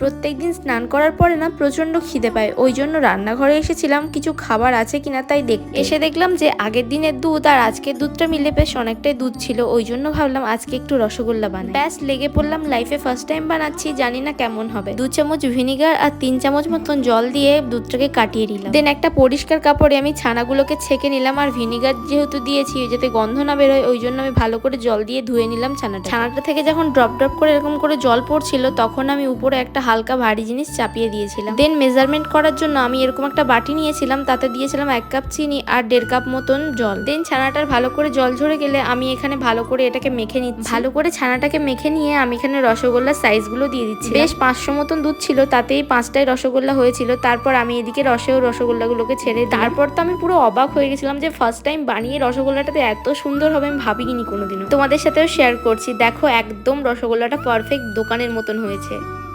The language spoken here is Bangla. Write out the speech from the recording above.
প্রত্যেকদিন স্নান করার পরে না প্রচণ্ড খিদে পায়। ওই জন্য রান্নাঘরে এসেছিলাম, কিছু খাবার আছে কিনা তাই দেখ এসে দেখলাম যে আগের দিনের দুধ আর আজকের দুধটা মিলে বেশ অনেকটাই দুধ ছিল, ওই জন্য ভাবলাম আজকে একটু রসগোল্লা বানাই। ব্যাস, লেগে পড়লাম লাইফে ফার্স্ট টাইম বানাচ্ছি, জানি না কেমন হবে। দু চামচ ভিনিগার আর তিন চামচ মতন জল দিয়ে দুধটাকে কাটিয়ে নিলাম। দেন একটা পরিষ্কার কাপড়ে আমি ছানাগুলোকে ছেঁকে নিলাম আর ভিনিগার যেহেতু দিয়েছি, যাতে গন্ধ না বেরোয়, ওই জন্য আমি ভালো করে জল দিয়ে ধুয়ে নিলাম ছানাটা ছানাটা থেকে যখন ড্রপ ড্রপ করে এরকম করে জল পড়ছিল, তখন আমি উপরে একটা হালকা ভারী জিনিস চাপিয়ে দিয়েছিলাম। দেন মেজারমেন্ট করার জন্য আমি এরকম একটা বাটি নিয়েছিলাম, তাতে দিয়েছিলাম এক কাপ চিনি আর দেড় কাপ মতন জল। দেন ছানাটার ভালো করে জল ঝরে গেলে আমি এখানে ভালো করে এটাকে মেখে নিচ্ছি। ভালো করে ছানাটাকে মেখে নিয়ে আমি এখানে রসগোল্লার সাইজগুলো দিয়ে দিচ্ছি। বেশ পাঁচশো মতন দুধ ছিল, তাতেই পাঁচটাই রসগোল্লা হয়েছিল। তারপর আমি এদিকে রসে রসেও রসগোল্লাগুলোকে ছেড়ে তারপর তো আমি পুরো অবাক হয়ে গেছিলাম যে ফার্স্ট টাইম বানিয়ে রসগোল্লাটাতে এত সুন্দর হবে, আমি ভাবিনি কোনোদিনও। তোমাদের সাথেও শেয়ার করছি। দেখো, একদম রসগোল্লাটা পারফেক্ট দোকানের মতন হয়েছে।